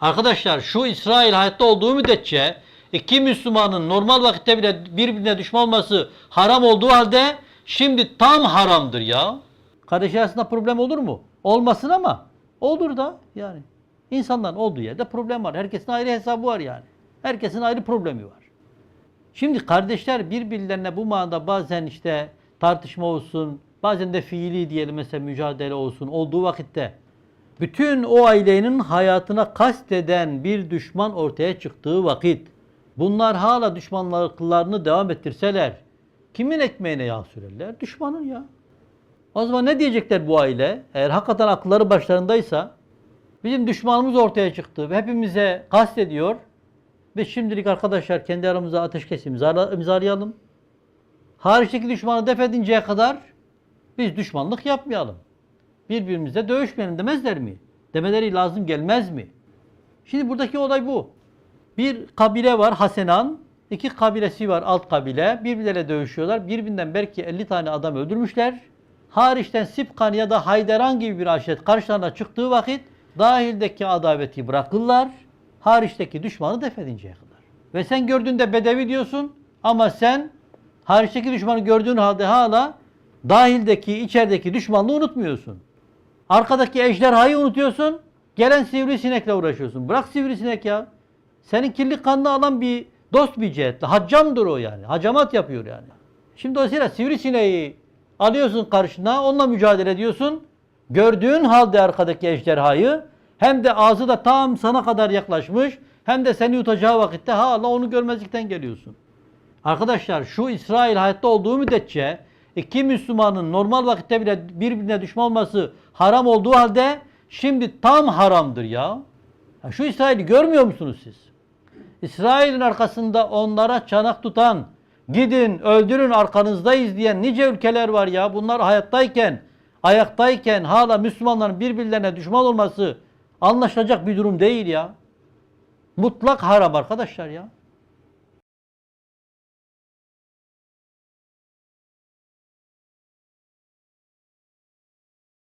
Arkadaşlar şu İsrail hayatta olduğu müddetçe iki Müslümanın normal vakitte bile birbirine düşman olması haram olduğu halde şimdi tam haramdır ya. Kardeş arasında problem olur mu? Olmasın ama olur da yani. İnsanların olduğu yerde problem var. Herkesin ayrı hesabı var yani. Herkesin ayrı problemi var. Şimdi kardeşler birbirlerine bu manada bazen işte tartışma olsun, bazen de fiili diyelim mesela mücadele olsun olduğu vakitte bütün o ailenin hayatına kasteden bir düşman ortaya çıktığı vakit bunlar hala düşmanlıklarını devam ettirseler kimin ekmeğine yağ sürerler? Düşmanın ya. O zaman ne diyecekler bu aile? Eğer hakikaten akılları başlarındaysa bizim düşmanımız ortaya çıktı ve hepimize kastediyor. Ve şimdilik arkadaşlar kendi aramızda ateşkes imzala, imzalayalım. Hariçteki düşmanı def edinceye kadar biz düşmanlık yapmayalım. Birbirimizle dövüşmeyelim demezler mi? Demeleri lazım gelmez mi? Şimdi buradaki olay bu. Bir kabile var Hasenan. iki kabilesi var alt kabile. Birbirleriyle dövüşüyorlar. Birbirinden belki 50 tane adam öldürmüşler. Hariçten Sipkan ya da Hayderan gibi bir aşiret karşılarına çıktığı vakit dahildeki adaveti bırakırlar. Hariçteki düşmanı def edinceye kadar. Ve sen gördüğünde bedevi diyorsun ama sen hariçteki düşmanı gördüğün halde hala dahildeki, içerideki düşmanlığı unutmuyorsun. Arkadaki ejderhayı unutuyorsun. Gelen sivrisinekle uğraşıyorsun. Bırak sivrisinek ya. Senin kirli kanını alan bir dost bir cihetle. Haccamdır o yani. Hacamat yapıyor yani. Şimdi dolayısıyla sivrisineği alıyorsun karşına. Onunla mücadele ediyorsun. Gördüğün halde arkadaki ejderhayı hem de ağzı da tam sana kadar yaklaşmış hem de seni yutacağı vakitte hala onu görmezlikten geliyorsun. Arkadaşlar şu İsrail hayatta olduğu müddetçe iki Müslümanın normal vakitte bile birbirine düşman olması haram olduğu halde şimdi tam haramdır ya. ya şu İsrail'i görmüyor musunuz siz? İsrail'in arkasında onlara çanak tutan, gidin öldürün arkanızdayız diyen nice ülkeler var ya. Bunlar hayattayken, ayaktayken hala Müslümanların birbirlerine düşman olması anlaşılacak bir durum değil ya. Mutlak haram arkadaşlar ya.